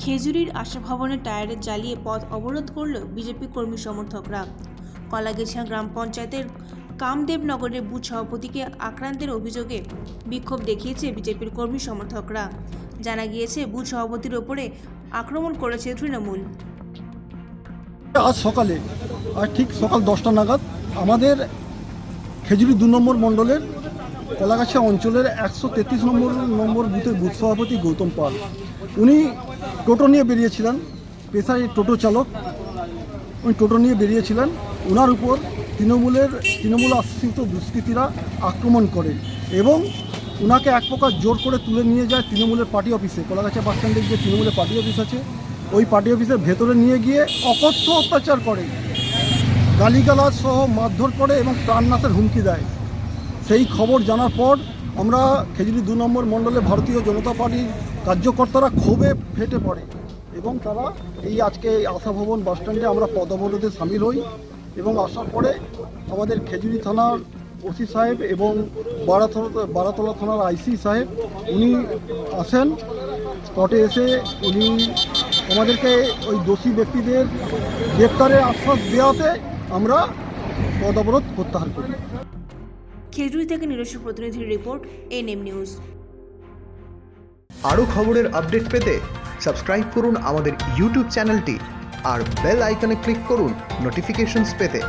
খেজুরির আশা ভবনের টায়ারে জ্বালিয়ে পথ অবরোধ করল বিজেপি কর্মী সমর্থকরা। কলাগেছিয়া গ্রাম পঞ্চায়েতের কামদেবনগরের বুথ সভাপতিকে আক্রান্তের অভিযোগে বিক্ষোভ দেখিয়েছে বিজেপির কর্মী সমর্থকরা। জানা গিয়েছে, বুথ সভাপতির ওপরে আক্রমণ করেছে তৃণমূল। আজ সকালে আর ঠিক সকাল দশটা নাগাদ আমাদের খেজুরি দু নম্বর মণ্ডলের কলাগাছিয়া অঞ্চলের একশো তেত্রিশ নম্বর নম্বর বুথের বুথ সভাপতি গৌতম পাল। উনি টোটো নিয়ে বেরিয়েছিলেন, পেশায় টোটো চালক। উনি টোটো নিয়ে বেরিয়েছিলেন। ওনার উপর তৃণমূলের, তৃণমূল আশ্রিত দুষ্কৃতীরা আক্রমণ করে এবং ওনাকে এক প্রকার জোর করে তুলে নিয়ে যায় তৃণমূলের পার্টি অফিসে। কলাগাছা বাস স্ট্যান্ডে যে তৃণমূলের পার্টি অফিস আছে। ওই পার্টি অফিসের ভেতরে নিয়ে গিয়ে অকথ্য অত্যাচার করে। গালিগালাজ সহ মারধর করে এবং প্রাণনাশের হুমকি দেয়। সেই খবর জানার পর আমরা খেজুরি দু নম্বর মণ্ডলে ভারতীয় জনতা পার্টির কার্যকর্তারা ক্ষোভে ফেটে পড়ে এবং তারা এই আজকে আশা ভবন বাস স্ট্যান্ডে আমরা পদবরোধে সামিল হই এবং আসার পরে আমাদের খেজুরি থানার ওসি সাহেব এবং বারাতলা বারাতলা থানার আইসি সাহেব, উনি আসেন। স্পটে এসে উনি আমাদেরকে ওই দোষী ব্যক্তিদের গ্রেপ্তারের আশ্বাস দেওয়াতে আমরা পদ অবরোধ প্রত্যাহার করি। খেজুরি থেকে নিজস্ব প্রতিনিধির রিপোর্ট, এনএম নিউজ। আরও খবরের আপডেট পেতে সাবস্ক্রাইব করুন আমাদের ইউটিউব চ্যানেলটি আর বেল আইকনে ক্লিক করুন নোটিফিকেশনস পেতে।